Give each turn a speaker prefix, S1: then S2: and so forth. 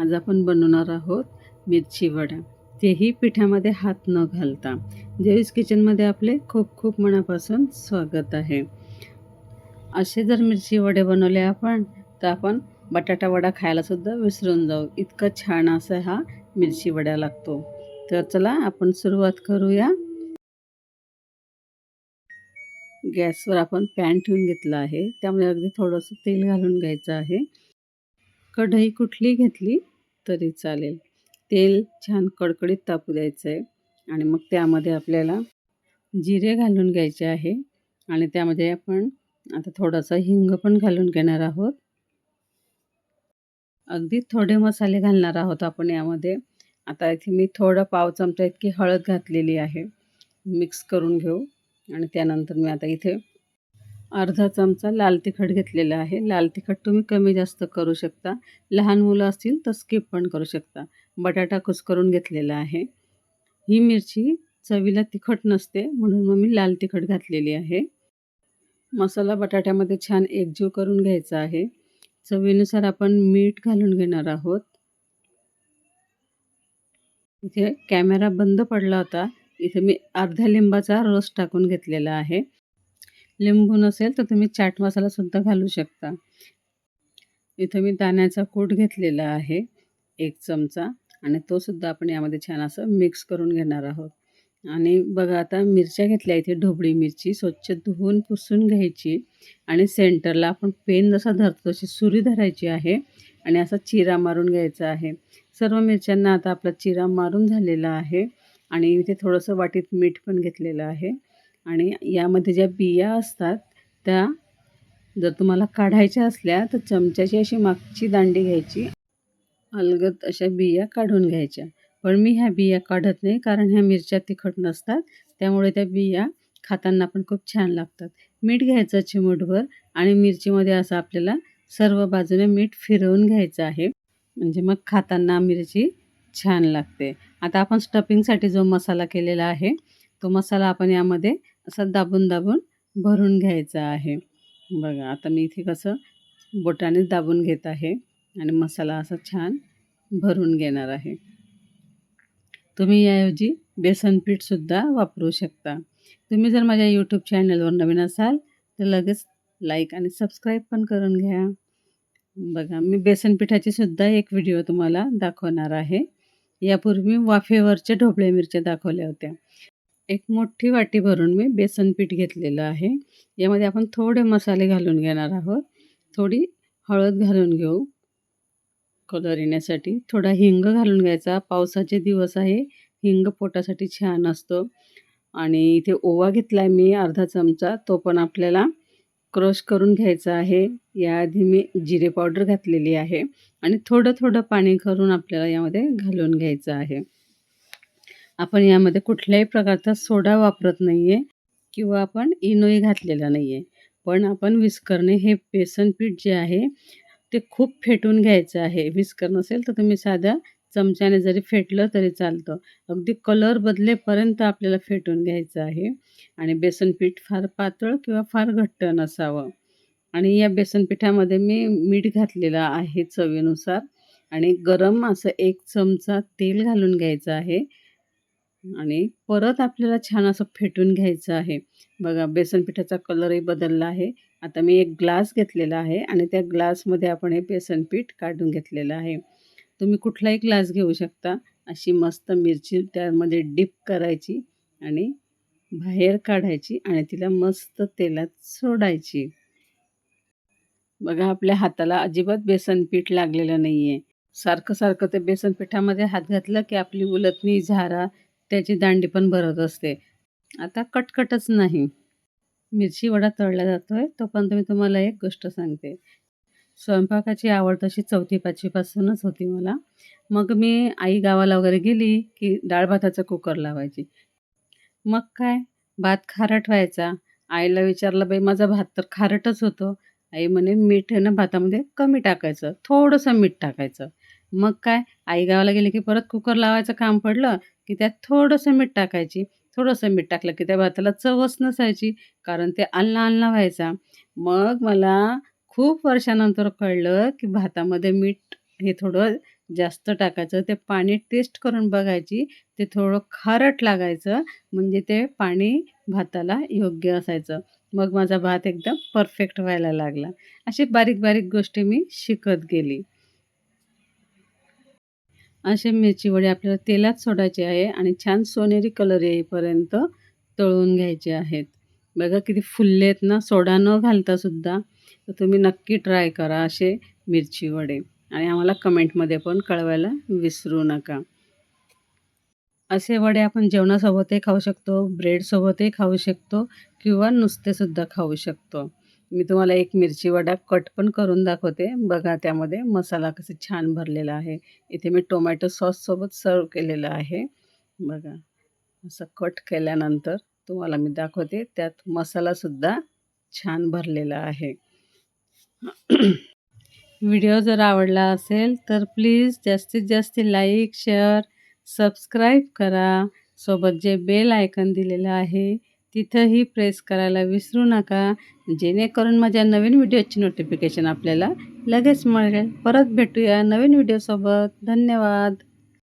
S1: आज आपण बनवणार आहोत मिरची वडा. तेही पिठामध्ये हात न घालता. जेवीस किचनमध्ये आपले खूप खूप मनापासून स्वागत आहे. असे जर मिरची वडे बनवले आपण तर आपण बटाटा वडा खायलासुद्धा विसरून जाऊ. इतका छान असा हा मिरची वडा लागतो. तर चला आपण सुरुवात करूया. गॅसवर आपण पॅन ठेवून घेतला आहे. त्यामुळे अगदी थोडंसं तेल घालून घ्यायचं आहे. कढई कुठली घेतली तरी चालेल. तेल छान कडकडीत तापू द्यायचं आहे आणि मग त्यामध्ये आपल्याला जिरे घालून घ्यायचे आहे आणि त्यामध्ये आपण आता थोडासा हिंग पण घालून घेणार आहोत. अगदी थोडे मसाले घालणार आहोत आपण यामध्ये. आता इथे मी थोडं पाव चमचा इतकी हळद घातलेली आहे. मिक्स करून घेऊ आणि त्यानंतर मी आता इथे अर्धा चमचा लाल तिखट घेतलेला आहे. लाल तिखट तुम्ही कमी जास्त करू शकता. लहान मुलं असतील तर स्किप पण करू शकता. बटाटा कुस्करून घेतलेला आहे. ही मिरची चवीला तिखट नसते म्हणून मग मी लाल तिखट घातलेली आहे. मसाला बटाट्यामध्ये छान एकजीव करून घ्यायचा आहे. चवीनुसार आपण मीठ घालून घेणार आहोत. इथे कॅमेरा बंद पडला होता. इथे मी अर्ध्या लिंबाचा रस टाकून घेतलेला आहे. लिंबू नसेल तर तुम्ही चाट मसालासुद्धा घालू शकता. इथं मी दाण्याचा कूट घेतलेला आहे एक चमचा आणि तोसुद्धा आपण यामध्ये छान असं मिक्स करून घेणार आहोत. आणि बघा आता मिरच्या घेतल्या इथे ढोबळी मिरची स्वच्छ धुवून पुसून घ्यायची. आणि सेंटरला आपण पेन जसा धरतो तशी सुरी धरायची आहे. आणि असा चिरा मारून घ्यायचा आहे. सर्व मिरच्यांना आता आपला चिरा मारून झालेला आहे. आणि इथे थोडंसं वाटीत मीठ पण घेतलेलं आहे. आणि यामध्ये ज्या बिया असतात त्या जर तुम्हाला काढायच्या असल्या तर चमच्याची अशी मागची दांडी घ्यायची. अलगद अशा बिया काढून घ्यायच्या. पण मी ह्या बिया काढत नाही कारण ह्या मिरच्या तिखट नसतात. त्यामुळे त्या बिया खाताना पण खूप छान लागतात. मीठ घ्यायचं चिमूटभर आणि मिरचीमध्ये असं आपल्याला सर्व बाजूने मीठ फिरवून घ्यायचं आहे. म्हणजे मग खाताना मिरची छान लागते. आता आपण स्टफिंगसाठी जो मसाला केलेला आहे तो मसाला आपण यामध्ये असं दाबून दाबून भरून घ्यायचा आहे. बघा आता मी इथे कसं बोटानेच दाबून घेत आहे आणि मसाला असा छान भरून घेणार आहे. तुम्ही याऐवजी बेसन पीठसुद्धा वापरू शकता. तुम्ही जर माझ्या यूट्यूब चॅनलवर नवीन असाल तर लगेच लाईक आणि सबस्क्राईब पण करून घ्या. बघा मी बेसन पिठाची सुद्धा एक व्हिडिओ तुम्हाला दाखवणार आहे. यापूर्वी वाफेवरच्या ढोबळे मिरच्या दाखवल्या होत्या. एक मोठी वाटी भरून मी बेसन पीठ घेतलेलं आहे. यामध्ये आपण थोडे मसाले घालून घेणार आहोत. थोडी हळद घालून घेऊ. कलर येण्यासाठी थोडा हिंग घालून घ्यायचा. पावसाचे दिवस आहे. हिंग पोटासाठी छान असतो. आणि इथे ओवा घेतला आहे मी अर्धा चमचा. तो पण आपल्याला क्रश करून घ्यायचा आहे. याआधी मी जिरे पावडर घातलेली आहे. आणि थोडं थोडं पाणी करून आपल्याला यामध्ये घालून घ्यायचं आहे. आपण यामध्ये कुठल्याही प्रकारचा सोडा वापरत नाही आहे किंवा आपण इनोई घातलेला नाही आहे पण आपण विस्करणे हे बेसन पीठ जे आहे ते खूप फेटून घ्यायचं आहे. विस्कर नसेल तर तुम्ही साध्या चमच्याने जरी फेटलं तरी चालतं. अगदी कलर बदलेपर्यंत आपल्याला फेटून घ्यायचं आहे. आणि बेसन पीठ फार पातळ किंवा फार घट्ट नसावं. आणि या बेसन पिठामध्ये मी मीठ घातलेलं आहे चवीनुसार. आणि गरम असं एक चमचा तेल घालून घ्यायचं आहे. आणि परत आपल्याला छान असं फेटून घ्यायचं आहे. बघा बेसन पिठाचा कलरही बदलला आहे. आता मी एक ग्लास घेतलेला आहे आणि त्या ग्लासमध्ये आपण हे बेसन पीठ काढून घेतलेलं आहे. तुम्ही कुठलाही ग्लास घेऊ शकता. अशी मस्त मिरची त्यामध्ये डिप करायची आणि बाहेर काढायची आणि तिला मस्त तेलात सोडायची. बघा आपल्या हाताला अजिबात बेसन पीठ लागलेलं नाही आहे सारखं सारखं ते बेसन पिठामध्ये हात घातलं की आपली उलटणी झारा त्याची दांडी पण भरत असते. आता कटकटच नाही. मिरची वडा तळला जातो आहे तोपर्यंत मी तुम्हाला एक गोष्ट सांगते. स्वयंपाकाची आवड तशी चौथी पाचवीपासूनच होती मला. मग मी आई गावाला वगैरे गेली की डाळ भाताचा कुकर लावायची. मग काय? भात खारट व्हायचा आईला विचारलं बाई माझा भात तर खारटच होतो. आई म्हणे मीठ आहे ना भातामध्ये कमी टाकायचं. थोडंसं मीठ टाकायचं. मग काय? आई गावाला गेली की परत कुकर लावायचं काम पडलं की त्यात थोडंसं मीठ टाकायची. थोडंसं मीठ टाकलं की त्या भाताला चवच नसायची कारण ते अल्ला अल्ला व्हायचा. मग मला खूप वर्षानंतर कळलं की भातामध्ये मीठ हे थोडं जास्त टाकायचं. ते पाणी टेस्ट करून बघायची. ते थोडं खारट लागायचं. म्हणजे ते पाणी भाताला योग्य असायचं. मग माझा भात एकदम परफेक्ट व्हायला लागला. अशी बारीक बारीक गोष्टी मी शिकत गेली. असे मिरची वडे आपल्याला तेलात सोडायचे आहे आणि छान सोनेरी कलर येईपर्यंत तळून घ्यायचे आहेत. बघा किती फुलले आहेत ना सोडा न घालता सुद्धा. तर तुम्ही नक्की ट्राय करा असे मिरची वडे. आणि आम्हाला कमेंटमध्ये पण कळवायला विसरू नका. असे वडे आपण जेवणासोबतही खाऊ शकतो ब्रेडसोबतही खाऊ शकतो किंवा नुसतेसुद्धा खाऊ शकतो. मी तुम्हाला एक मिरची वडा कट पण करून दाखवते. बघा त्यामध्ये मसाला कसे छान भरलेला आहे. इथे मी टोमॅटो सॉससोबत सर्व केलेलं आहे. बघा असं कट केल्यानंतर तुम्हाला मी दाखवते त्यात मसालासुद्धा छान भरलेला आहे. व्हिडिओ जर आवडला असेल तर प्लीज जास्तीत जास्त लाईक शेअर सबस्क्राईब करा. सोबत जे बेल आयकन दिलेलं आहे तिथंही प्रेस करायला विसरू नका. जेणेकरून माझ्या नवीन व्हिडिओची नोटिफिकेशन आपल्याला लगेच मिळेल. परत भेटूया नवीन व्हिडिओसोबत धन्यवाद.